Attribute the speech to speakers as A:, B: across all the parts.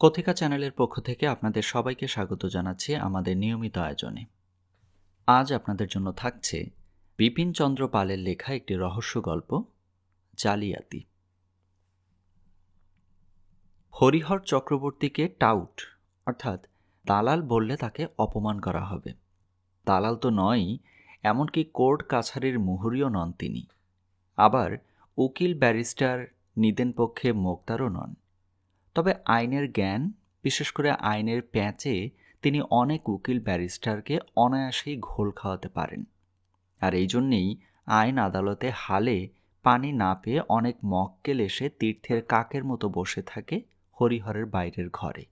A: কথিকা চ্যানেলের পক্ষ থেকে আপনাদের সবাইকে স্বাগত জানাচ্ছি আমাদের নিয়মিত আয়োজনে। আজ আপনাদের জন্য থাকছে বিপিন চন্দ্র পালের লেখা একটি রহস্য গল্প, জালিয়াতি। হরিহর চক্রবর্তীকে টাউট, অর্থাৎ দালাল বললে তাকে অপমান করা হবে। দালাল তো নয়ই, এমনকি কোর্ট কাছারির মুহুরিও নন তিনি। আবার উকিল ব্যারিস্টার নিদেন পক্ষে মোক্তারও নন। তবে আইনের জ্ঞান, বিশেষ করে আইনের প্যাঁচে, তিনি অনেক উকিল ব্যারিস্টারকে অনায়াসেই ঘোল খাওয়াতে পারেন। আর এই জন্যেই আইন আদালতে হালে পানি না পেয়ে অনেক মক্কেল এসে তীর্থের কাকের মতো বসে থাকে হরিহরের বাইরের ঘরে।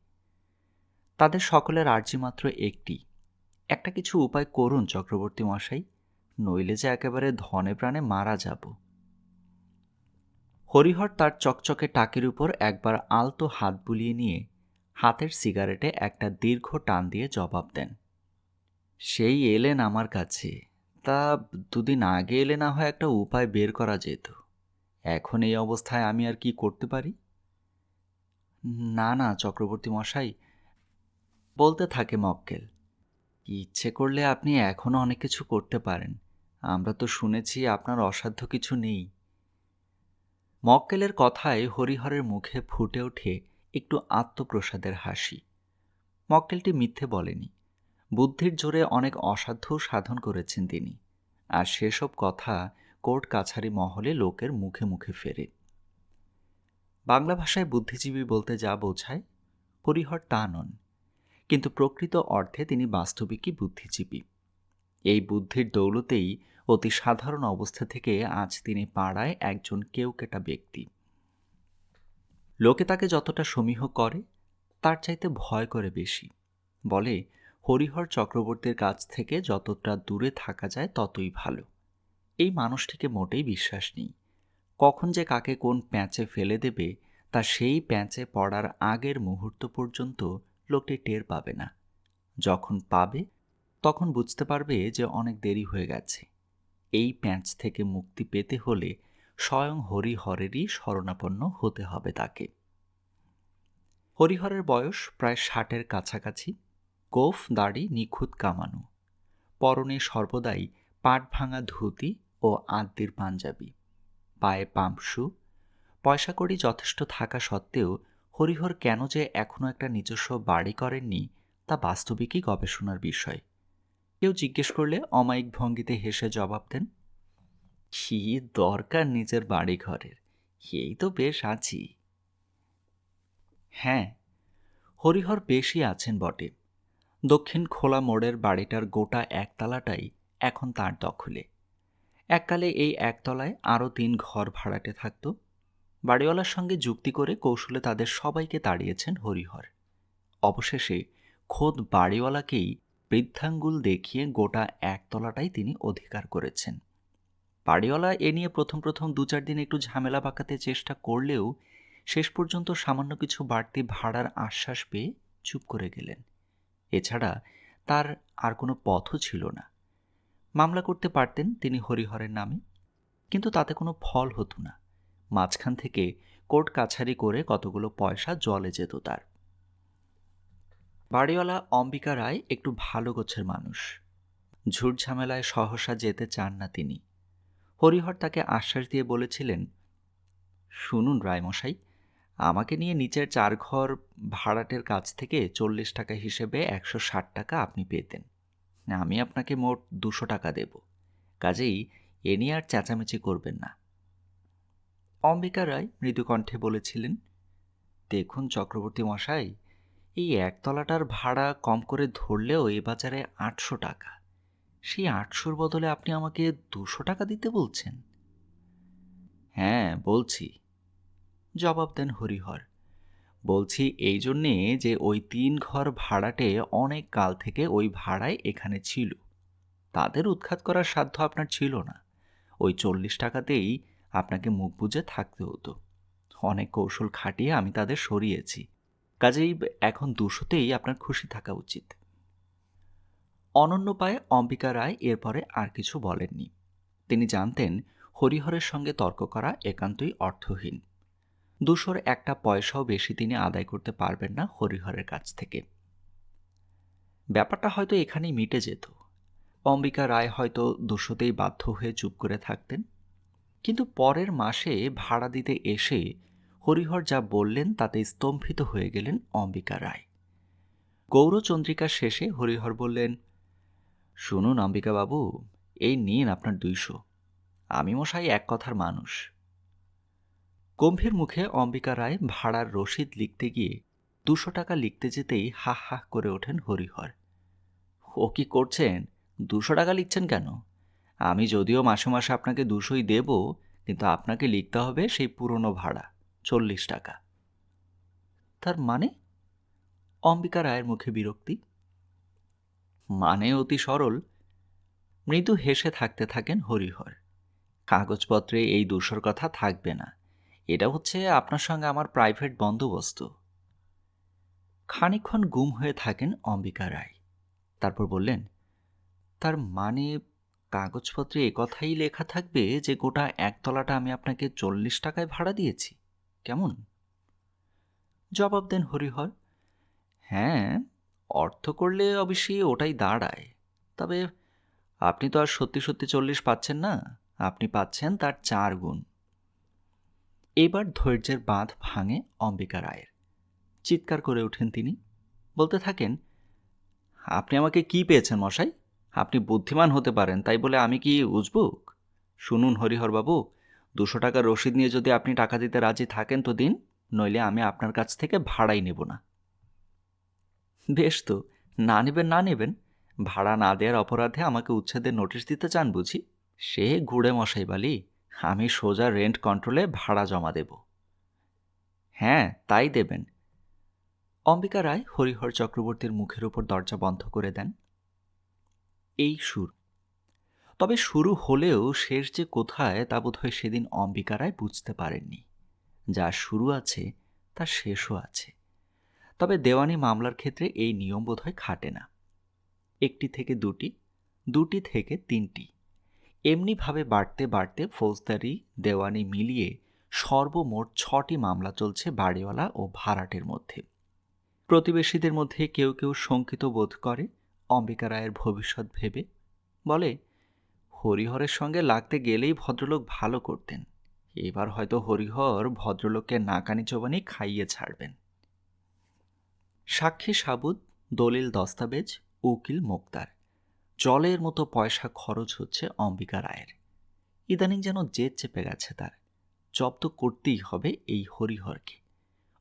A: তাদের সকলের আর্জি মাত্র একটি। একটা কিছু উপায় করুন চক্রবর্তী মশাই, নইলে যে একেবারে ধনে প্রাণে মারা যাব। হরিহর তার চকচকে টাকের উপর একবার আলতো হাত বুলিয়ে নিয়ে হাতের সিগারেটে একটা দীর্ঘ টান দিয়ে জবাব দেন, সেই এলেন আমার কাছে। তা দুদিন আগে এলে না হয় একটা উপায় বের করা যেত। এখন এই অবস্থায় আমি আর কি করতে পারি? না না, চক্রবর্তী মশাই, বলতে থাকে মক্কেল, ইচ্ছে করলে আপনি এখনও অনেক কিছু করতে পারেন। আমরা তো শুনেছি আপনার অসাধ্য কিছু নেই। মক্কেলের কথায় হরিহরের মুখে ফুটে ওঠে একটু আত্মপ্রসাদের হাসি। মক্কেলটি মিথ্যে বলেনি। বুদ্ধির জোরে অনেক অসাধ্য সাধন করেছেন তিনি। আর সেসব কথা কোর্ট কাছারি মহলে লোকের মুখে মুখে ফেরে। বাংলা ভাষায় বুদ্ধিজীবী বলতে যা বোঝায়, হরিহর তা নন। কিন্তু প্রকৃত অর্থে তিনি বাস্তবিকই বুদ্ধিজীবী। এই বুদ্ধির দৌলতেই অতি সাধারণ অবস্থা থেকে আজ তিনি পাড়ায় একজন কেউকেটা ব্যক্তি। লোকে তাকে যতটা সমীহ করে, তার চাইতে ভয় করে বেশি। বলে, হরিহর চক্রবর্তীর কাছ থেকে যতটা দূরে থাকা যায় ততই ভালো। এই মানুষটিকে মোটেই বিশ্বাস নেই। কখন যে কাকে কোন প্যাঁচে ফেলে দেবে, তা সেই প্যাঁচে পড়ার আগের মুহূর্ত পর্যন্ত লোকটি টের পাবে না। যখন পাবে তখন বুঝতে পারবে যে অনেক দেরি হয়ে গেছে। এই প্যাঁচ থেকে মুক্তি পেতে হলে স্বয়ং হরিহরেরই শরণাপন্ন হতে হবে তাকে। হরিহরের বয়স প্রায় ষাটের কাছাকাছি। গোফ, দাড়ি নিখুঁত কামানো। পরনে সর্বদাই পাট ভাঙা ধুতি ও আদ্যির পাঞ্জাবি। পায়ে পাম্পশু পয়সা কড়ি যথেষ্ট থাকা সত্ত্বেও হরিহর কেন যে এখনও একটা নিজস্ব বাড়ি করেননি তা বাস্তবিকই গবেষণার বিষয়। কেউ জিজ্ঞেস করলে অমায়িক ভঙ্গিতে হেসে জবাব দেন, কি দরকার নিজের বাড়ি ঘরের এই তো বেশ আছি। হ্যাঁ হরিহর বেশি আছেন বটে। দক্ষিণ খোলা মোড়ের বাড়িটার গোটা একতলাটাই এখন তার দখলে। এককালে এই একতলায় আরও তিন ঘর ভাড়াটে থাকত। বাড়িওয়ালার সঙ্গে যুক্তি করে কৌশলে তাদের সবাইকে তাড়িয়েছেন হরিহর। অবশেষে খোদ বাড়িওয়ালাকেই বৃদ্ধাঙ্গুল দেখিয়ে গোটা একতলাটাই তিনি অধিকার করেছেন। বাড়িওয়ালা এ নিয়ে প্রথম প্রথম দু চার দিন একটু ঝামেলা পাকাতে চেষ্টা করলেও শেষ পর্যন্ত সামান্য কিছু বাড়তি ভাড়ার আশ্বাস পেয়ে চুপ করে গেলেন। এছাড়া তার আর কোনো পথও ছিল না। মামলা করতে পারতেন তিনি হরিহরের নামে, কিন্তু তাতে কোনো ফল হতো না। মাঝখান থেকে কোর্ট কাছারি করে কতগুলো পয়সা জলে যেত তার। বাড়িওয়ালা অম্বিকা রায় একটু ভালো গোছের মানুষ। ঝুট ঝামেলায় সহসা যেতে চান না তিনি। হরিহর তাকে আশ্বাস দিয়ে বলেছিলেন, শুনুন রায়মশাই, আমাকে নিয়ে নিচের চার ঘর ভাড়াটের কাছ থেকে চল্লিশ টাকা হিসেবে একশো ষাট টাকা আপনি পেতেন। আমি আপনাকে মোট দুশো টাকা দেব। কাজেই এ নিয়ে আর চেঁচামেচি করবেন না। অম্বিকা রায় মৃদুকণ্ঠে বলেছিলেন, দেখুন চক্রবর্তী মশাই এই একতলাটার ভাড়া কম করে ধরলেও এ বাজারে আটশো টাকা। সেই আটশোর বদলে আপনি আমাকে দুশো টাকা দিতে বলছেন? হ্যাঁ বলছি। জবাব দেন হরিহর। বলছি এই জন্যে যে ওই তিন ঘর ভাড়াটে অনেক কাল থেকে ওই ভাড়ায় এখানে ছিল। তাদের উৎখাত করার সাধ্য আপনার ছিল না। ওই চল্লিশ টাকাতেই আপনাকে মুখ বুঝে থাকতে হতো। অনেক কৌশল খাটিয়ে আমি তাদের সরিয়েছি। কাজেই এখন দুশোতেই আপনার খুশি থাকা উচিত। অনন্য পায়ে অম্বিকা রায় এরপরে আর কিছু বলেননি। তিনি জানতেন, হরিহরের সঙ্গে তর্ক করা একান্তই অর্থহীন। দুশোর একটা পয়সাও বেশি তিনি আদায় করতে পারবেন না হরিহরের কাছ থেকে। ব্যাপারটা হয়তো এখানেই মিটে যেত। অম্বিকা রায় হয়তো দুশোতেই বাধ্য হয়ে চুপ করে থাকতেন। কিন্তু পরের মাসে ভাড়া দিতে এসে হরিহর যা বললেন তাতে স্তম্ভিত হয়ে গেলেন অম্বিকা রায়। গৌরচন্দ্রিকার শেষে হরিহর বললেন, শুনুন অম্বিকাবাবু, এই নিন আপনার দুইশো। আমি মশাই এক কথার মানুষ। গম্ভীর মুখে অম্বিকা রায় ভাড়ার রসিদ লিখতে গিয়ে দুশো টাকা লিখতে যেতেই হা হা করে ওঠেন হরিহর। ও কি করছেন? দুশো টাকা লিখছেন কেন? আমি যদিও মাসে মাসে আপনাকে দুশোই দেব, কিন্তু আপনাকে লিখতে হবে সেই পুরনো ভাড়া। চল্লিশ টাকা। তার মানে? অম্বিকা রায়ের মুখে বিরক্তি। মানে অতি সরল। মৃদু হেসে থাকতে থাকেন হরিহর। কাগজপত্রে এই দুশোর কথা থাকবে না। এটা হচ্ছে আপনার সঙ্গে আমার প্রাইভেট বন্দোবস্ত। খানিক্ষণ গুম হয়ে থাকেন অম্বিকা রায়। তারপর বললেন, তার মানে কাগজপত্রে কথাই লেখা থাকবে যে গোটা একতলাটা আমি আপনাকে চল্লিশ টাকায় ভাড়া দিয়েছি? কেমন? জবাব দেন হরিহর হ্যাঁ অর্থ করলে অবশ্যই ওটাই দাঁড়ায়। তবে আপনি তো আর সত্যি সত্যি চল্লিশ পাচ্ছেন না, আপনি পাচ্ছেন তার চার গুণ। এবার ধৈর্যের বাঁধ ভাঙে অম্বিকা রায়ের। চিৎকার করে ওঠেন তিনি, বলতে থাকেন, আপনি আমাকে কি পেয়েছেন মশাই? আপনি বুদ্ধিমান হতে পারেন, তাই বলে আমি কি উজবুক? শুনুন হরিহরবাবু দুশো টাকার রসিদ নিয়ে যদি আপনি টাকা দিতে রাজি থাকেন তো দিন, নইলে আমি আপনার কাছ থেকে ভাড়াই নেব না। বেশ তো, না নেবেন না নেবেন। ভাড়া না দেওয়ার অপরাধে আমাকে উচ্ছেদের নোটিশ দিতে চান বুঝি? সে ঘুরে মশাই বালি, আমি সোজা রেন্ট কন্ট্রোলে ভাড়া জমা দেব। হ্যাঁ তাই দেবেন। অম্বিকা রায় হরিহর চক্রবর্তীর মুখের উপর দরজা বন্ধ করে দেন। এই সুর তবে শুরু হলেও শেষ যে কোথায় তা বোধহয় সেদিন অম্বিকা রায় বুঝতে পারেননি। যা শুরু আছে, তা শেষও আছে। তবে দেওয়ানি মামলার ক্ষেত্রে এই নিয়ম বোধহয় খাটে না। একটি থেকে দুটি দুটি থেকে তিনটি। এমনিভাবে বাড়তে বাড়তে ফৌজদারি, দেওয়ানি মিলিয়ে সর্বমোট ছটি মামলা চলছে বাড়িওয়ালা ও ভাড়াটের মধ্যে। প্রতিবেশীদের মধ্যে কেউ কেউ শঙ্কিত বোধ করে, অম্বিকা রায়ের ভবিষ্যৎ ভেবে বলে হরিহরের সঙ্গে লাগতে গেলেই ভদ্রলোক ভালো করতেন। এবার হয়তো হরিহর ভদ্রলোককে নাকানি চোবানি খাইয়ে ছাড়বেন। সাক্ষী সাবুদ দলিল দস্তাবেজ, উকিল মোক্তার। জলের মতো পয়সা খরচ হচ্ছে অম্বিকা রায়ের। ইদানিং যেন জেদ চেপে গেছে তার। জব্দ করতেই হবে এই হরিহরকে।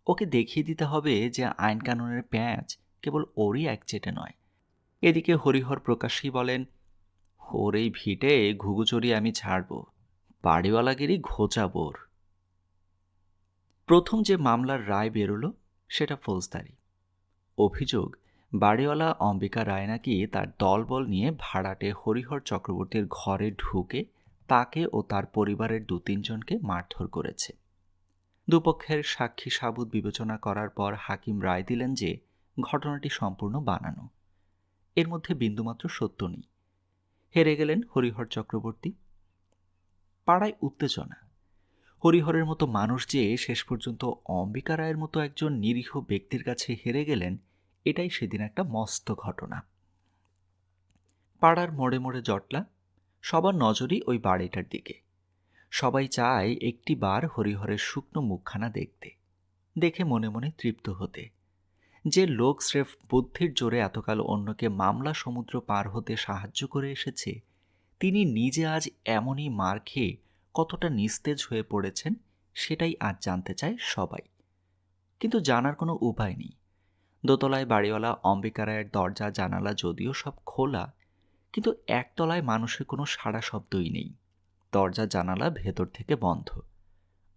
A: ওকে দেখিয়ে দিতে হবে যে আইন কানুনের প্যাঁচ কেবল ওরই এক চেটে নয়। এদিকে হরিহর প্রকাশ্যই বলেন ওর এই ভিটে ঘুঘুচড়ি আমি ছাড়ব বাড়িওয়ালাগিরি ঘোচাবোর প্রথম যে মামলার রায় বেরোলো, সেটা ফৌজদারি। অভিযোগ, বাড়িওয়ালা অম্বিকা রায় নাকি তার দলবল নিয়ে ভাড়াটে হরিহর চক্রবর্তীর ঘরে ঢুকে তাকে ও তার পরিবারের দু তিনজনকে মারধর করেছে। দুপক্ষের সাক্ষী সাবুত বিবেচনা করার পর হাকিম রায় দিলেন যে, ঘটনাটি সম্পূর্ণ বানানো। এর মধ্যে বিন্দুমাত্র সত্য নেই। হেরে গেলেন হরিহর চক্রবর্তী। পাড়ায় উত্তেজনা। হরিহরের মতো মানুষ যে শেষ পর্যন্ত অম্বিকা রায়ের মতো একজন নিরীহ ব্যক্তির কাছে হেরে গেলেন, এটাই সেদিন একটা মস্ত ঘটনা। পাড়ার মোড়ে মোড়ে জটলা, সবার নজরই ওই বাড়িটার দিকে। সবাই চায় একটি বার হরিহরের শুকনো মুখখানা দেখতে, দেখে মনে মনে তৃপ্ত হতে। যে লোক স্রেফ বুদ্ধির জোরে এতকাল অন্যকে মামলা সমুদ্র পার হতে সাহায্য করে এসেছে, তিনি নিজে আজ এমনই মার খেয়ে কতটা নিস্তেজ হয়ে পড়েছেন সেটাই আজ জানতে চায় সবাই। কিন্তু জানার কোনো উপায় নেই। দোতলায় বাড়িওয়ালা অম্বিকা রায়ের দরজা, জানালা যদিও সব খোলা, কিন্তু একতলায় মানুষের কোনো সাড়া শব্দই নেই। দরজা, জানালা ভেতর থেকে বন্ধ।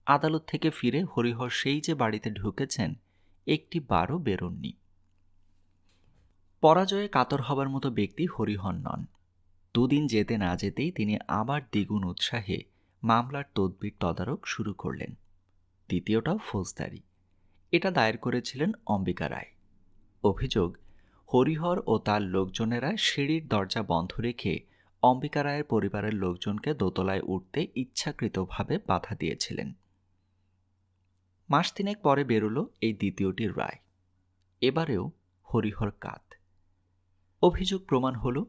A: আদালত থেকে ফিরে হরিহর সেই যে বাড়িতে ঢুকেছেন একটি বারও বেরোননি। পরাজয়ে কাতর হবার মতো ব্যক্তি হরিহর নন। দুদিন যেতে না যেতেই তিনি আবার দ্বিগুণ উৎসাহে মামলার তদবির তদারক শুরু করলেন। দ্বিতীয়টাও ফৌজদারি। এটা দায়ের করেছিলেন অম্বিকা রায়। অভিযোগ, হরিহর ও তার লোকজনেরা সিঁড়ির দরজা বন্ধ রেখে অম্বিকা রায়ের পরিবারের লোকজনকে দোতলায় উঠতে ইচ্ছাকৃতভাবে বাধা দিয়েছিলেন। মাস তিনেক পরে বেরোলো এই দ্বিতীয়টির রায়। এবারেও হরিহর কাত। অভিযোগ প্রমাণ হলো,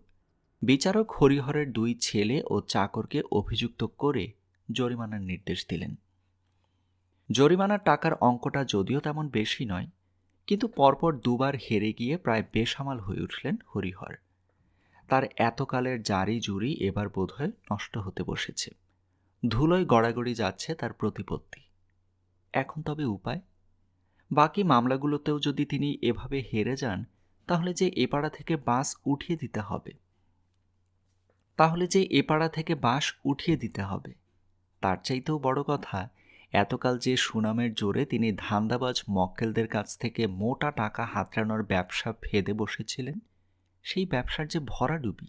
A: বিচারক হরিহরের দুই ছেলে ও চাকরকে অভিযুক্ত করে জরিমানার নির্দেশ দিলেন। জরিমানার টাকার অঙ্কটা যদিও তেমন বেশি নয়, কিন্তু পরপর দুবার হেরে গিয়ে প্রায় বেসামাল হয়ে উঠলেন হরিহর। তার এতকালের জারি জুরি এবার বোধহয় নষ্ট হতে বসেছে। ধুলোয় গড়াগড়ি যাচ্ছে তার প্রতিপত্তি। এখন তবে উপায়? বাকি মামলাগুলোতেও যদি তিনি এভাবে হেরে যান, তাহলে যে এপাড়া থেকে বাস উঠিয়ে দিতে হবে। তাহলে যে এপাড়া থেকে বাস উঠিয়ে দিতে হবে। তার চাইতেও বড় কথা, এতকাল যে সুনামের জোরে তিনি ধান্দাবাজ মক্কেলদের কাছ থেকে মোটা টাকা হাতড়ানোর ব্যবসা ফেদে বসেছিলেন, সেই ব্যবসার যে ভরাডুবি।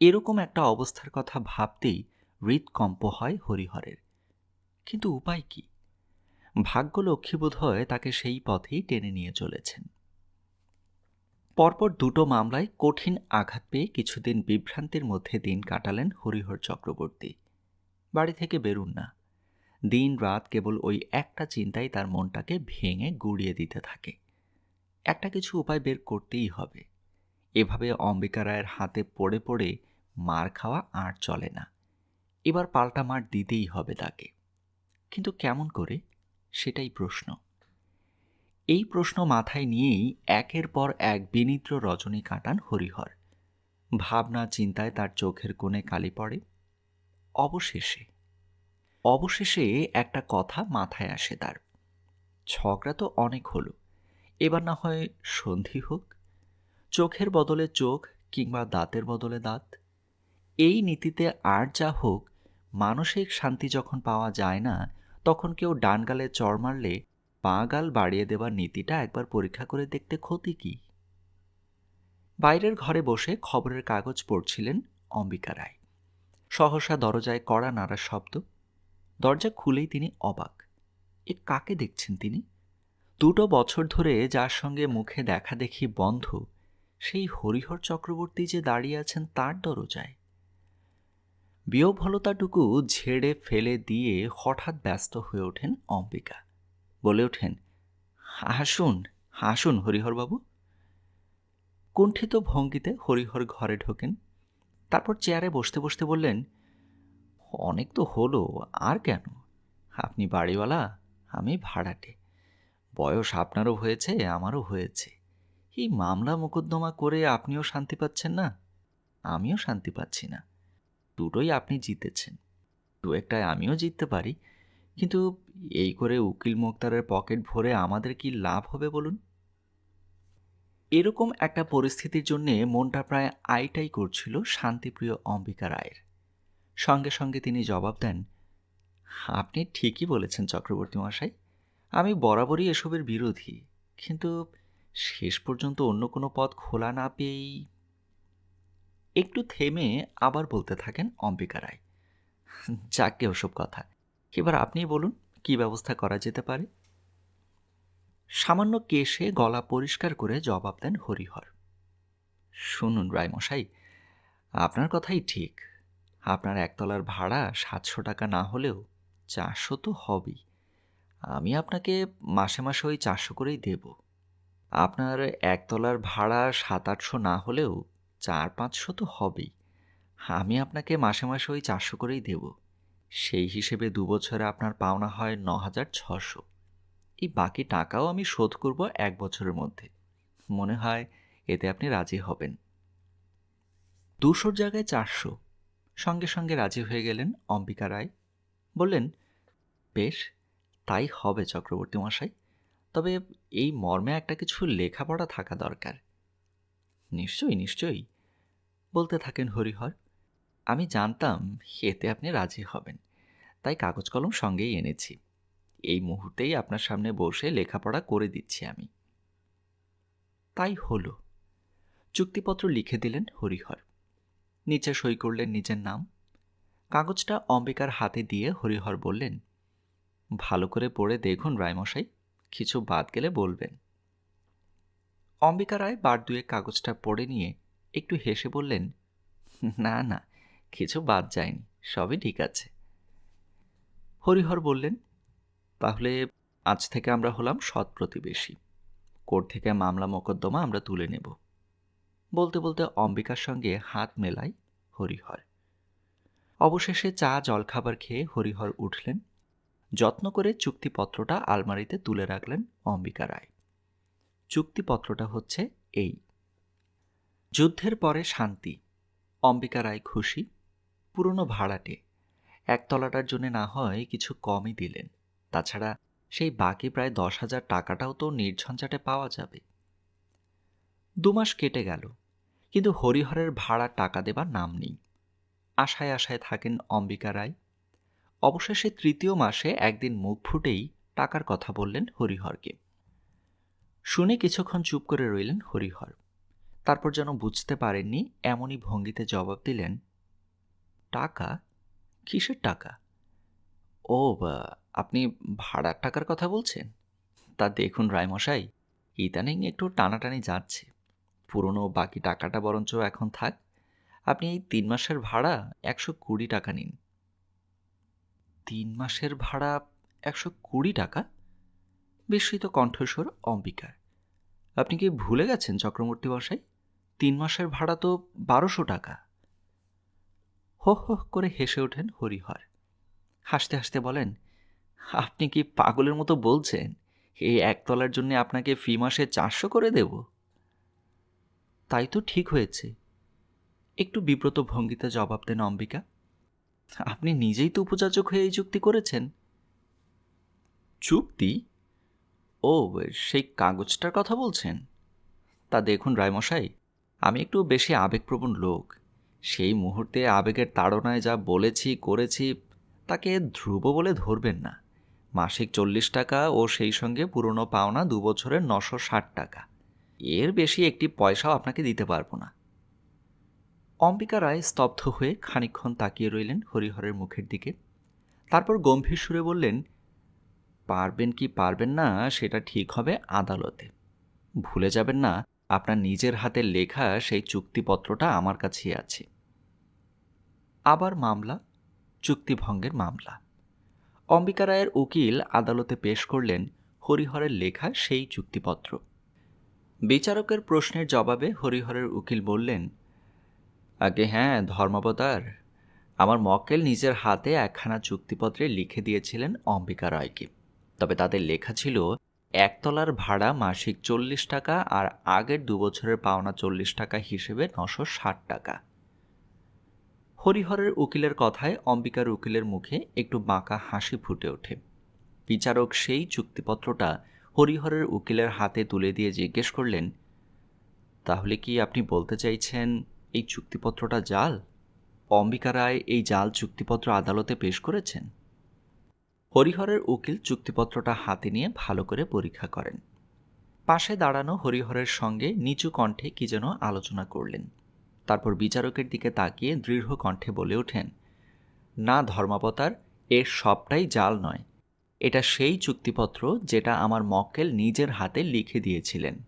A: এরকম একটা অবস্থার কথা ভাবতেই হৃদকম্প হয় হরিহরের। কিন্তু উপায় কি? ভাগ্য লক্ষ্মীবোধ হয় তাকে সেই পথেই টেনে নিয়ে চলেছেন। পরপর দুটো মামলায় কঠিন আঘাত পেয়ে কিছুদিন বিভ্রান্তির মধ্যে দিন কাটালেন হরিহর চক্রবর্তী। বাড়ি থেকে বেরুন না। দিন রাত কেবল ওই একটা চিন্তাই তার মনটাকে ভেঙে গুড়িয়ে দিতে থাকে। একটা কিছু উপায় বের করতেই হবে। এভাবে অম্বিকা রায়ের হাতে পড়ে পড়ে মার খাওয়া আর চলে না। এবার পাল্টা মার দিতেই হবে তাকে। কিন্তু কেমন করে? সেটাই প্রশ্ন। এই প্রশ্ন মাথায় নিয়েই একের পর এক বিনিদ্র রজনী কাটান হরিহর। ভাবনা চিন্তায় তার চোখের কোণে কালি পড়ে। অবশেষে অবশেষে একটা কথা মাথায় আসে তার। ঝগড়া তো অনেক হলো, এবার না হয় সন্ধি হোক, চোখের বদলে চোখ কিংবা দাঁতের বদলে দাঁত। এই নীতিতে আর যা হোক, মানসিক শান্তি যখন পাওয়া যায় না তখন কেউ ডান গালে চড় মারলে পা গাল বাড়িয়ে দেওয়ার নীতিটা একবার পরীক্ষা করে দেখতে ক্ষতি কি? বাইরের ঘরে বসে খবরের কাগজ পড়ছিলেন অম্বিকা রায়। সহসা দরজায় কড়া নাড়ার শব্দ। দরজা খুলেই তিনি অবাক। এ কাকে দেখছেন তিনি? দুটো বছর ধরে যার সঙ্গে মুখে দেখা দেখি বন্ধ, সেই হরিহর চক্রবর্তী যে দাঁড়িয়ে আছেন তার দরজায়। বিয়োভলতাটুকু ঝেড়ে ফেলে দিয়ে হঠাৎ ব্যস্ত হয়ে ওঠেন অম্বিকা। বলে ওঠেন হাসুন হাসুন হরিহরবাবু। কুণ্ঠিত ভঙ্গিতে হরিহর ঘরে ঢোকেন, তারপর চেয়ারে বসতে বসতে বললেন, অনেক তো হলো, আর কেন? আপনি বাড়িওয়ালা, আমি ভাড়াটে। বয়স আপনারও হয়েছে, আমারও হয়েছে। এই মামলা মোকদ্দমা করে আপনিও শান্তি পাচ্ছেন না, আমিও শান্তি পাচ্ছি না। দুটোই আপনি জিতেছেন। দু একটায় আমিও জিততে পারি, কিন্তু এই করে উকিল মোক্তারের পকেট ভরে আমাদের কি লাভ হবে বলুন? এরকম একটা পরিস্থিতির জন্যে মনটা প্রায় আইটাই করছিল শান্তিপ্রিয় অম্বিকা রায়ের। সঙ্গে সঙ্গে তিনি জবাব দেন, আপনি ঠিকই বলেছেন চক্রবর্তী মশাই আমি বরাবরই এসবের বিরোধী, কিন্তু শেষ পর্যন্ত অন্য কোনো পথ খোলা না পেয়েই একটু থেমে আবার বলতে থাকেন অম্বিকা রায়। যাকে ওসব কথা। এবার আপনি বলুন, কি ব্যবস্থা করা যেতে পারে? সামান্য কেশে গলা পরিষ্কার করে জবাব দেন হরিহর। শুনুন রায়মশাই, আপনার কথাই ঠিক। আপনার একতলার ভাড়া সাতশো টাকা না হলেও চারশো তো হবেই। আমি আপনাকে মাসে মাসে ওই চারশো করেই দেব। আপনার একতলার ভাড়া সাত আটশো না হলেও চার পাঁচশো তো হবেই। আমি আপনাকে মাসে মাসে ওই চারশো করেই দেব। সেই হিসেবে দু বছরে আপনার পাওনা হয় ন হাজার ছশো এই বাকি টাকাও আমি শোধ করব এক বছরের মধ্যে। মনে হয় এতে আপনি রাজি হবেন। দুশোর জায়গায় চারশো। সঙ্গে সঙ্গে রাজি হয়ে গেলেন অম্বিকা রায়। বললেন, বেশ, তাই হবে চক্রবর্তী মশাই। তবে এই মর্মে একটা কিছু লেখাপড়া থাকা দরকার। নিশ্চয়ই নিশ্চয়ই। বলতে থাকেন হরিহর, আমি জানতাম এতে আপনি রাজি হবেন, তাই কাগজ কলম সঙ্গেই এনেছি। এই মুহূর্তেই আপনার সামনে বসে লেখাপড়া করে দিচ্ছি আমি। তাই হলো। চুক্তিপত্র লিখে দিলেন হরিহর। নিচে সই করলেন নিজের নাম। কাগজটা অম্বিকার হাতে দিয়ে হরিহর বললেন, ভালো করে পড়ে দেখুন রায়মশাই, কিছু বাদ গেলে বলবেন। অম্বিকা রায় বার দুয়ে কাগজটা পড়ে নিয়ে একটু হেসে বললেন, না না, কিছু বাদ যায়নি, সবই ঠিক আছে। হরিহর বললেন, তাহলে আজ থেকে আমরা হলাম সৎ প্রতিবেশী। কোর্ট থেকে মামলা মোকদ্দমা আমরা তুলে নেব। বলতে বলতে অম্বিকার সঙ্গে হাত মেলাই হরিহর। অবশেষে চা, জলখাবার খেয়ে হরিহর উঠলেন, যত্ন করে চুক্তিপত্রটা আলমারিতে তুলে রাখলেন অম্বিকা রায় চুক্তিপত্রটা হচ্ছে এই। যুদ্ধের পরে শান্তি, অম্বিকা রায় খুশি, পুরনো ভাড়াটে। একতলাটার জন্য না হয় কিছু কমই দিলেন। তাছাড়া সেই বাকি প্রায় দশ হাজার টাকাটাও তো নির্ঝঞ্ঝাটে পাওয়া যাবে। দুমাস কেটে গেল, কিন্তু হরিহরের ভাড়া টাকা দেবার নাম নেই। আশায় আশায় থাকেন অম্বিকা রায়। অবশেষে তৃতীয় মাসে একদিন মুখ ফুটেই টাকার কথা বললেন হরিহরকে। শুনে কিছুক্ষণ চুপ করে রইলেন হরিহর। তারপর যেন বুঝতে পারেননি, এমনই ভঙ্গিতে জবাব দিলেন, টাকা? কিসের টাকা? ও আপনি ভাড়ার টাকার কথা বলছেন? তা দেখুন রায়মশাই, ইদানিং একটু টানাটানি যাচ্ছে। পুরনো বাকি টাকাটা বরঞ্চ এখন থাক। আপনি এই তিন মাসের ভাড়া একশো কুড়ি টাকা নিন। তিন মাসের ভাড়া একশো কুড়ি টাকা? বিস্মিত কণ্ঠস্বর অম্বিকার। আপনি কি ভুলে গেছেন চক্রবর্তী বসাই তিন মাসের ভাড়া তো বারোশো টাকা। হো হো, করে হেসে ওঠেন হরিহর। হাসতে হাসতে বলেন, আপনি কি পাগলের মতো বলছেন? এই একতলার জন্য আপনাকে ফি মাসে চারশো করে দেব? তাই তো ঠিক হয়েছে। একটু বিব্রত ভঙ্গিতে জবাব দেন অম্বিকা, আপনি নিজেই তো উপযাচক হয়ে এই চুক্তি করেছেন? চুক্তি? ও, সেই কাগজটার কথা বলছেন? তা দেখুন রায়মশাই, আমি একটু বেশি আবেগপ্রবণ লোক। সেই মুহূর্তে আবেগের তাড়নায় যা বলেছি, করেছি, তাকে ধ্রুব বলে ধরবেন না। মাসিক চল্লিশ টাকা ও সেই সঙ্গে পুরনো পাওনা দু বছরের নশো ষাট টাকা। এর বেশি একটি পয়সাও আপনাকে দিতে পারব না। অম্বিকা রায় স্তব্ধ হয়ে খানিক্ষণ তাকিয়ে রইলেন হরিহরের মুখের দিকে। তারপর গম্ভীর সুরে বললেন পারবেন কি পারবেন না, সেটা ঠিক হবে আদালতে। ভুলে যাবেন না, আপনার নিজের হাতে লেখা সেই চুক্তিপত্রটা আমার কাছেই আছে। আবার মামলা, চুক্তিভঙ্গের মামলা। অম্বিকা রায়ের উকিল আদালতে পেশ করলেন হরিহরের লেখা সেই চুক্তিপত্র। বিচারকের প্রশ্নের জবাবে হরিহরের উকিল বললেন, আগে হ্যাঁ ধর্মাবতার। আমার মক্কেল নিজের হাতে একখানা চুক্তিপত্রে লিখে দিয়েছিলেন অম্বিকা রায়কে। তবে তাদের লেখা ছিল, একতলার ভাড়া মাসিক চল্লিশ টাকা আর আগের দু বছরের পাওনা চল্লিশ টাকা হিসেবে নশো ষাট টাকা। হরিহরের উকিলের কথায় অম্বিকার উকিলের মুখে একটু বাঁকা হাসি ফুটে ওঠে। বিচারক সেই চুক্তিপত্রটা হরিহরের উকিলের হাতে তুলে দিয়ে জিজ্ঞেস করলেন, তাহলে কি আপনি বলতে চাইছেন এই চুক্তিপত্রটা জাল? অম্বিকা রায় এই জাল চুক্তিপত্র আদালতে পেশ করেছেন? হরিহরের উকিল চুক্তিপত্রটা হাতে নিয়ে ভালো করে পরীক্ষা করেন। পাশে দাঁড়ানো হরিহরের সঙ্গে নিচু কণ্ঠে কি যেন আলোচনা করলেন। তারপর বিচারকের দিকে তাকিয়ে দৃঢ় কণ্ঠে বলে ওঠেন, না ধর্মাবতার এর সবটাই জাল নয়। এটা সেই চুক্তিপত্র যেটা আমার মক্কেল নিজের হাতে লিখে দিয়েছিলেন।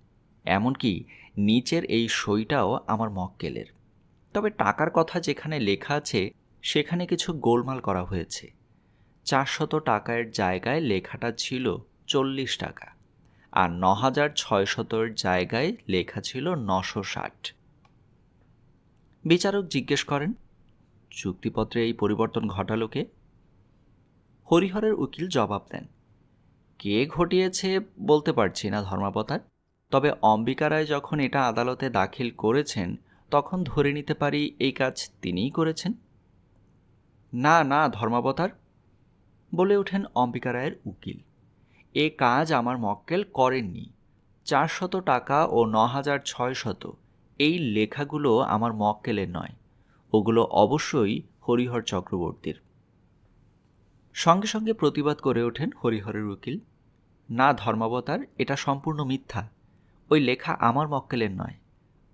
A: এমনকি নিচের এই সইটাও আমার মক্কেলের। তবে টাকার কথা যেখানে লেখা আছে, সেখানে কিছু গোলমাল করা হয়েছে। চারশত টাকার জায়গায় লেখাটা ছিল চল্লিশ টাকা আর ন হাজার ছয়শতর জায়গায় লেখা ছিল নশো ষাট। বিচারক জিজ্ঞেস করেন, চুক্তিপত্রে এই পরিবর্তন ঘটালো কে? হরিহরের উকিল জবাব দেন, কে ঘটিয়েছে বলতে পারছি না ধর্মাবতার, তবে অম্বিকা রায় যখন এটা আদালতে দাখিল করেছেন, তখন ধরে নিতে পারি এই কাজ তিনিই করেছেন? না না ধর্মাবতার বলে ওঠেন অম্বিকা রায়ের উকিল। এ কাজ আমার মক্কেল করেননি। চারশত টাকা ও ন হাজার ছয়শত, এই লেখাগুলো আমার মক্কেলের নয়, ওগুলো অবশ্যই হরিহর চক্রবর্তীর। সঙ্গে সঙ্গে প্রতিবাদ করে ওঠেন হরিহরের উকিল। না ধর্মাবতার, এটা সম্পূর্ণ মিথ্যা। ওই লেখা আমার মক্কেলের নয়।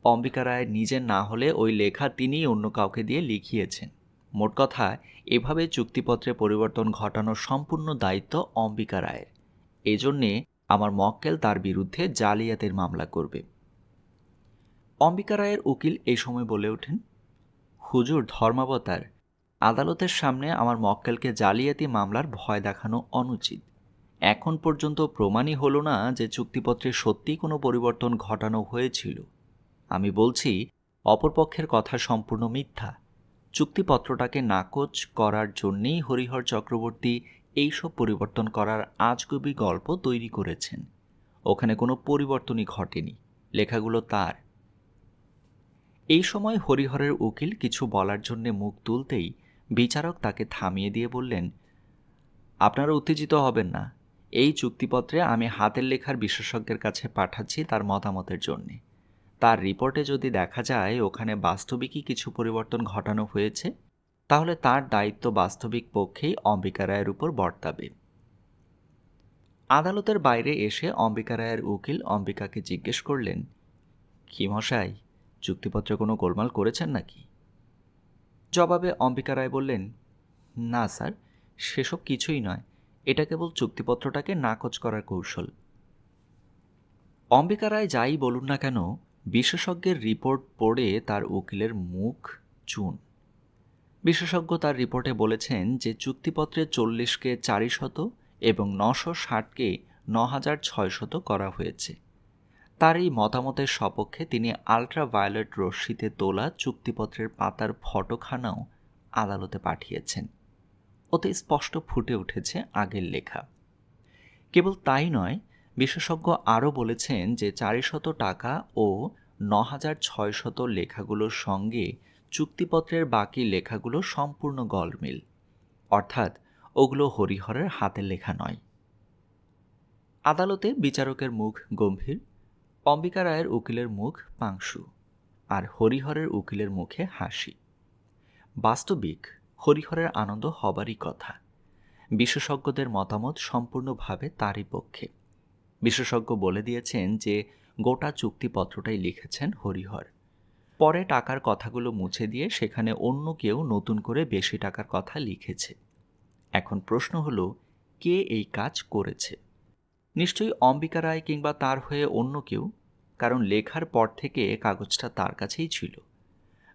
A: অম্বিকা রায় নিজের না হলে ওই লেখা তিনিই অন্য কাউকে দিয়ে লিখিয়েছেন। মোট কথা এভাবে চুক্তিপত্রে পরিবর্তন ঘটানোর সম্পূর্ণ দায়িত্ব অম্বিকা রায়ের। এজন্যে আমার মক্কেল তার বিরুদ্ধে জালিয়াতের মামলা করবে। অম্বিকা রায়ের উকিল এই সময় বলে ওঠেন, হুজুর, ধর্মাবতার, আদালতের সামনে আমার মক্কেলকে জালিয়াতি মামলার ভয় দেখানো অনুচিত। এখন পর্যন্ত প্রমাণই হলো না যে চুক্তিপত্রে সত্যিই কোনো পরিবর্তন ঘটানো হয়েছিল। আমি বলছি, অপরপক্ষের কথা সম্পূর্ণ মিথ্যা। চুক্তিপত্রটাকে নাকচ করার জন্যেই হরিহর চক্রবর্তী এইসব পরিবর্তন করার আজগুবি গল্প তৈরি করেছেন। ওখানে কোনো পরিবর্তনই ঘটেনি। লেখাগুলো তার। এই সময় হরিহরের উকিল কিছু বলার জন্যে মুখ তুলতেই বিচারক তাকে থামিয়ে দিয়ে বললেন, আপনারা উত্তেজিত হবেন না। এই চুক্তিপত্রে আমি হাতের লেখার বিশেষজ্ঞের কাছে পাঠাচ্ছি তার মতামতের জন্যে। তার রিপোর্টে যদি দেখা যায় ওখানে বাস্তবিকই কিছু পরিবর্তন ঘটানো হয়েছে, তাহলে তার দায়িত্ব বাস্তবিক পক্ষেই অম্বিকা রায়ের উপর বর্তাবে। আদালতের বাইরে এসে অম্বিকা রায়ের উকিল অম্বিকাকে জিজ্ঞেস করলেন, কি মশাই, চুক্তিপত্রে কোনো গোলমাল করেছেন নাকি? জবাবে অম্বিকা রায় বললেন, না স্যার, সেসব কিছুই নয়। এটা কেবল চুক্তিপত্রটাকে নাকচ করার কৌশল। অম্বিকা রায় যাই বলুন না কেন বিশেষজ্ঞের রিপোর্ট পড়ে তার উকিলের মুখ চুন। বিশেষজ্ঞ তার রিপোর্টে বলেছেন যে চুক্তিপত্রে চল্লিশকে চারি শত এবং নশো ষাটকে ন হাজার ছয়শত করা হয়েছে। তার এই মতামতের সপক্ষে তিনি আলট্রাভায়োলেট রশ্মিতে তোলা চুক্তিপত্রের পাতার ফটোখানাও আদালতে পাঠিয়েছেন। ওতে স্পষ্ট ফুটে উঠেছে আগের লেখা। কেবল তাই নয় বিশেষজ্ঞ আরও বলেছেন যে চারিশত টাকা ও ন হাজার ছয়শত লেখাগুলোর সঙ্গে চুক্তিপত্রের বাকি লেখাগুলো সম্পূর্ণ গলমিল। অর্থাৎ ওগুলো হরিহরের হাতের লেখা নয়। আদালতে বিচারকের মুখ গম্ভীর, অম্বিকা রায়ের উকিলের মুখ পাংশু, আর হরিহরের উকিলের মুখে হাসি। বাস্তবিক হরিহরের আনন্দ হবারই কথা। বিশেষজ্ঞদের মতামত সম্পূর্ণভাবে তারই পক্ষে। বিশেষজ্ঞ বলে দিয়েছেন যে গোটা চুক্তিপত্রটাই লিখেছেন হরিহর। পরে টাকার কথাগুলো মুছে দিয়ে সেখানে অন্য কেউ নতুন করে বেশি টাকার কথা লিখেছে। এখন প্রশ্ন হলো, কে এই কাজ করেছে? নিশ্চয়ই অম্বিকা রায় কিংবা তার হয়ে অন্য কেউ? কারণ লেখার পর থেকে কাগজটা তার কাছেই ছিল।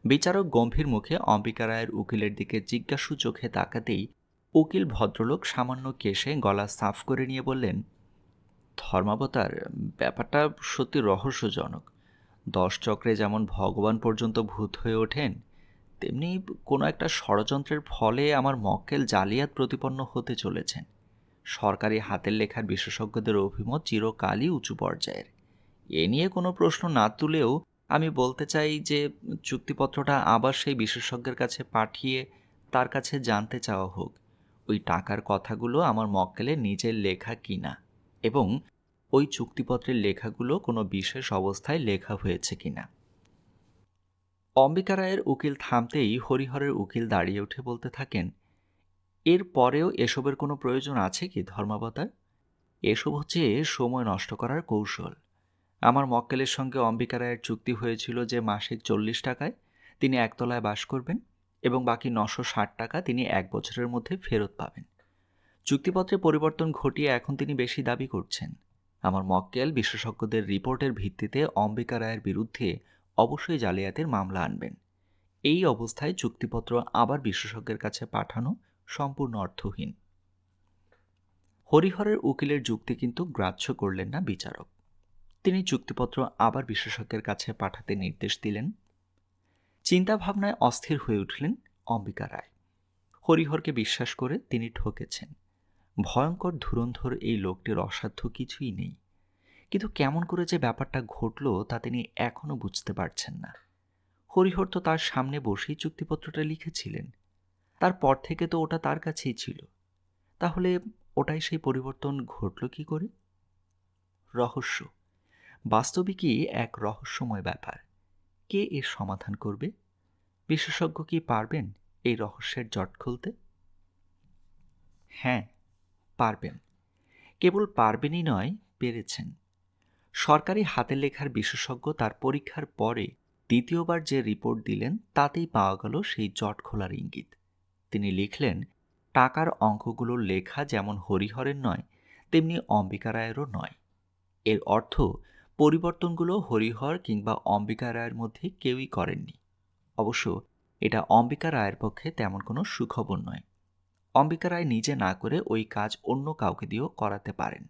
A: বিচারক গম্ভীর মুখে অম্বিকা রায়ের উকিলের দিকে জিজ্ঞাসু চোখে তাকাতেই উকিল ভদ্রলোক সামান্য কেশে গলা সাফ করে নিয়ে বললেন ধর্মাবতার, ব্যাপারটা সত্যি রহস্যজনক। দশ চক্রে যেমন ভগবান পর্যন্ত ভূত হয়ে ওঠেন, তেমনি কোনো একটা ষড়যন্ত্রের ফলে আমার মক্কেল জালিয়াত প্রতিপন্ন হতে চলেছেন। সরকারি হাতের লেখার বিশেষজ্ঞদের অভিমত চিরকালই উঁচু পর্যায়ের। এ নিয়ে কোনো প্রশ্ন না তুলেও আমি বলতে চাই যে, চুক্তিপত্রটা আবার সেই বিশেষজ্ঞের কাছে পাঠিয়ে তার কাছে জানতে চাওয়া হোক। ওই টাকার কথাগুলো আমার মক্কেলে নিজের লেখা কিনা। এবং ওই চুক্তিপত্রের লেখাগুলো কোনো বিশেষ অবস্থায় লেখা হয়েছে কিনা। অম্বিকা রায়ের উকিল থামতেই হরিহরের উকিল দাঁড়িয়ে উঠে বলতে থাকেন, এর পরেও এসবের কোনো প্রয়োজন আছে কি ধর্মাবতার? এসব হচ্ছে সময় নষ্ট করার কৌশল। আমার মক্কেলের সঙ্গে অম্বিকা রায়ের চুক্তি হয়েছিল যে মাসিক চল্লিশ টাকায় তিনি একতলায় বাস করবেন এবং বাকি নশো ষাট টাকা তিনি এক বছরের মধ্যে ফেরত পাবেন। চুক্তিপত্রে পরিবর্তন ঘটিয়ে এখন তিনি বেশি দাবি করছেন। আমার মক্কেল বিশেষজ্ঞদের রিপোর্টের ভিত্তিতে অম্বিকা রায়ের বিরুদ্ধে অবশ্যই জালিয়াতের মামলা আনবেন। এই অবস্থায় চুক্তিপত্র আবার বিশেষজ্ঞের কাছে পাঠানো সম্পূর্ণ অর্থহীন। হরিহরের উকিলের যুক্তি কিন্তু গ্রাহ্য করলেন না বিচারক। তিনি চুক্তিপত্র আবার বিশেষজ্ঞের কাছে পাঠাতে নির্দেশ দিলেন। চিন্তা ভাবনায় অস্থির হয়ে উঠলেন অম্বিকা রায়। হরিহরকে বিশ্বাস করে তিনি ঠকেছেন। ভয়ঙ্কর ধুরন্ধর এই লোকটির অসাধ্য কিছুই নেই। কিন্তু কেমন করে যে ব্যাপারটা ঘটল তা তিনি এখনও বুঝতে পারছেন না। হরিহর তো তার সামনে বসেই চুক্তিপত্রটা লিখেছিলেন। তারপর থেকে তো ওটা তার কাছেই ছিল। তাহলে ওটাই সেই পরিবর্তন ঘটল কি করে? রহস্য। বাস্তবিকই এক রহস্যময় ব্যাপার। কে এর সমাধান করবে? বিশেষজ্ঞ কি পারবেন এই রহস্যের জট খুলতে? হ্যাঁ পারবেন। কেবল পারবেনই নয়, পেরেছেন। সরকারি হাতের লেখার বিশেষজ্ঞ তার পরীক্ষার পরে দ্বিতীয়বার যে রিপোর্ট দিলেন, তাতেই পাওয়া গেল সেই জট খোলার ইঙ্গিত। তিনি লিখলেন, টাকার অঙ্কগুলোর লেখা যেমন হরিহরের নয়, তেমনি অম্বিকা রায়েরও নয়। এর অর্থ, পরিবর্তনগুলো হরিহর কিংবা অম্বিকা রায়ের মধ্যে কেউই করেননি। অবশ্য এটা অম্বিকা রায়ের পক্ষে তেমন কোনো সুখবর নয়। অম্বিকা রায় নিজে না করে ওই কাজ অন্য কাউকে দিয়েও করাতে পারেন।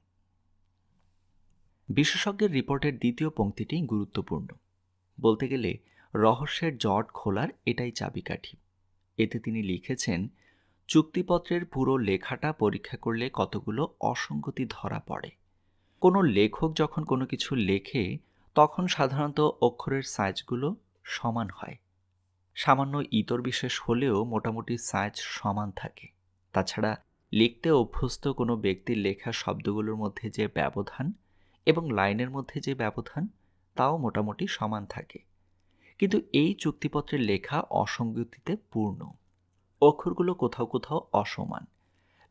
A: বিশেষজ্ঞের রিপোর্টের দ্বিতীয় পংক্তিটি গুরুত্বপূর্ণ। বলতে গেলে, রহস্যের জট খোলার এটাই চাবিকাঠি। এতে তিনি লিখেছেন, চুক্তিপত্রের পুরো লেখাটা পরীক্ষা করলে কতগুলো অসঙ্গতি ধরা পড়ে। কোনো লেখক যখন কোনো কিছু লেখে, তখন সাধারণত অক্ষরের সাইজগুলো সমান হয়। সামান্য ইতর বিশেষ হলেও মোটামুটি সাইজ সমান থাকে। তাছাড়া লিখতে অভ্যস্ত কোনো ব্যক্তির লেখা শব্দগুলোর মধ্যে যে ব্যবধান এবং লাইনের মধ্যে যে ব্যবধান, তাও মোটামুটি সমান থাকে। কিন্তু এই চুক্তিপত্রের লেখা অসঙ্গতিতে পূর্ণ। অক্ষরগুলো কোথাও কোথাও অসমান।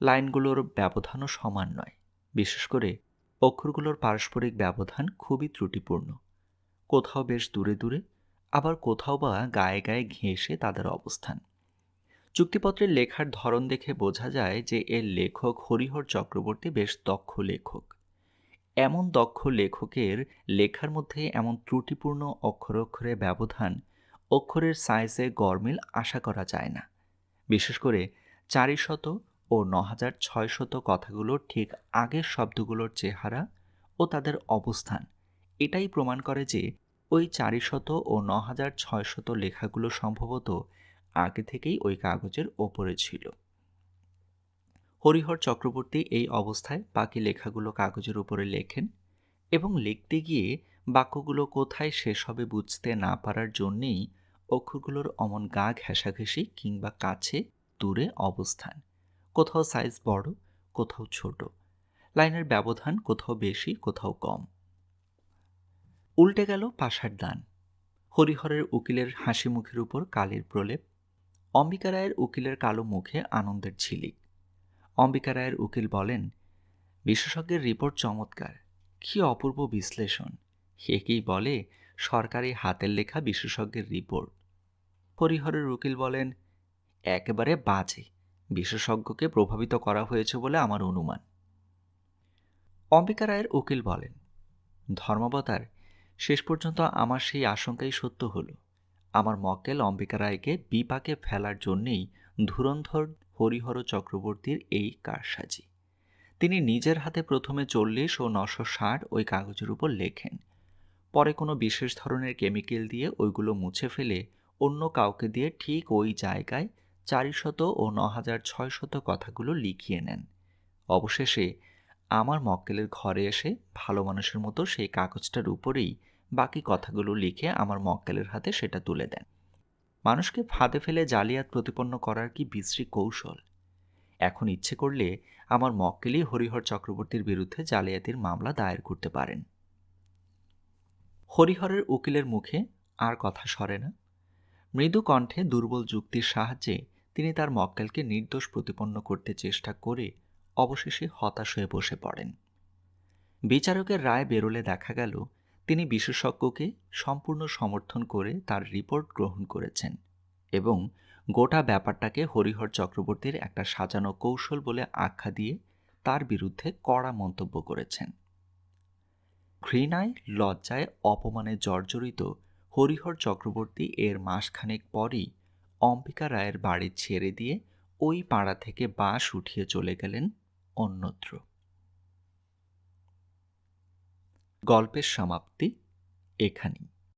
A: লাইনগুলোর ব্যবধানও সমান নয়। বিশেষ করে অক্ষরগুলোর পারস্পরিক ব্যবধান খুবই ত্রুটিপূর্ণ। কোথাও বেশ দূরে দূরে, আবার কোথাও বা গায়ে গায়ে ঘেঁষে তাদের অবস্থান। চুক্তিপত্রের লেখার ধরন দেখে বোঝা যায় যে এর লেখক হরিহর চক্রবর্তী বেশ দক্ষ লেখক। এমন দক্ষ লেখকের লেখার মধ্যে এমন ত্রুটিপূর্ণ অক্ষর অক্ষরে ব্যবধান, অক্ষরের সাইজে গরমিল আশা করা যায় না। বিশেষ করে চারিশত ও ন হাজার ছয়শত কথাগুলোর ঠিক আগের শব্দগুলোর চেহারা ও তাদের অবস্থান। এটাই প্রমাণ করে যে ওই চারিশত ও ন হাজার ছয়শত লেখাগুলো সম্ভবত আগে থেকেই ওই কাগজের ওপরে ছিল। হরিহর চক্রবর্তী এই অবস্থায় বাকি লেখাগুলো কাগজের উপরে লেখেন এবং লিখতে গিয়ে বাক্যগুলো কোথায় শেষ হবে বুঝতে না পারার জন্যেই অক্ষরগুলোর অমন গা ঘেঁষাঘেঁষি কিংবা কাছে, দূরে অবস্থান। কোথাও সাইজ বড়, কোথাও ছোট। লাইনের ব্যবধান কোথাও বেশি, কোথাও কম। উল্টে গেল পাশার দান। হরিহরের উকিলের হাসি মুখের উপর কালির প্রলেপ অম্বিকা রায়ের উকিলের কালো মুখে আনন্দের ঝিলিক। অম্বিকা রায়ের উকিল বলেন, বিশেষজ্ঞের রিপোর্ট চমৎকার। কি অপূর্ব বিশ্লেষণ। একেই বলে, সরকারি হাতের লেখা বিশেষজ্ঞের রিপোর্ট? হরিহরের উকিল বলেন, একেবারে বাজে। বিশেষজ্ঞকে প্রভাবিত করা হয়েছে বলে আমার অনুমান। অম্বিকা রায়ের উকিল বলেন, ধর্মাবতার, শেষ পর্যন্ত আমার সেই আশঙ্কাই সত্য হলো। আমার মক্কেল অম্বিকা রায়কে বিপাকে ফেলার জন্যেই ধুরন্ধর হরিহর চক্রবর্তীর এই কারসাজি। তিনি নিজের হাতে প্রথমে চল্লিশ ও নশো ষাট ওই কাগজের উপর লেখেন। পরে কোনো বিশেষ ধরনের কেমিক্যাল দিয়ে ওইগুলো মুছে ফেলে অন্য কাউকে দিয়ে ঠিক ওই জায়গায় চারিশত ও ন হাজার ছয়শত কথাগুলো লিখিয়ে নেন। অবশেষে আমার মক্কেলের ঘরে এসে ভালো মানুষের মতো সেই কাগজটার উপরেই বাকি কথাগুলো লিখে আমার মক্কেলের হাতে সেটা তুলে দেন। মানুষকে ফাঁদে ফেলে জালিয়াত প্রতিপন্ন করার কি বিশ্রী কৌশল? এখন ইচ্ছে করলে আমার মক্কেলই হরিহর চক্রবর্তীর বিরুদ্ধে জালিয়াতির মামলা দায়ের করতে পারেন। হরিহরের উকিলের মুখে আর কথা সরে না। মৃদু কণ্ঠে দুর্বল যুক্তির সাহায্যে তিনি তার মক্কেলকে নির্দোষ প্রতিপন্ন করতে চেষ্টা করে অবশেষে হতাশ হয়ে বসে পড়েন। বিচারকের রায় বেরোলে দেখা গেল তিনি বিশেষজ্ঞকে সম্পূর্ণ সমর্থন করে তার রিপোর্ট গ্রহণ করেছেন এবং গোটা ব্যাপারটাকে হরিহর চক্রবর্তীর একটা সাজানো কৌশল বলে আখ্যা দিয়ে তার বিরুদ্ধে কড়া মন্তব্য করেছেন। ঘৃণায়, লজ্জায় অপমানে জর্জরিত হরিহর চক্রবর্তী এর মাসখানেক পরই অম্বিকা রায়ের বাড়ি ছেড়ে দিয়ে ওই পাড়া থেকে বাঁশ উঠিয়ে চলে গেলেন অন্যত্র। গল্পের সমাপ্তি এখানেই।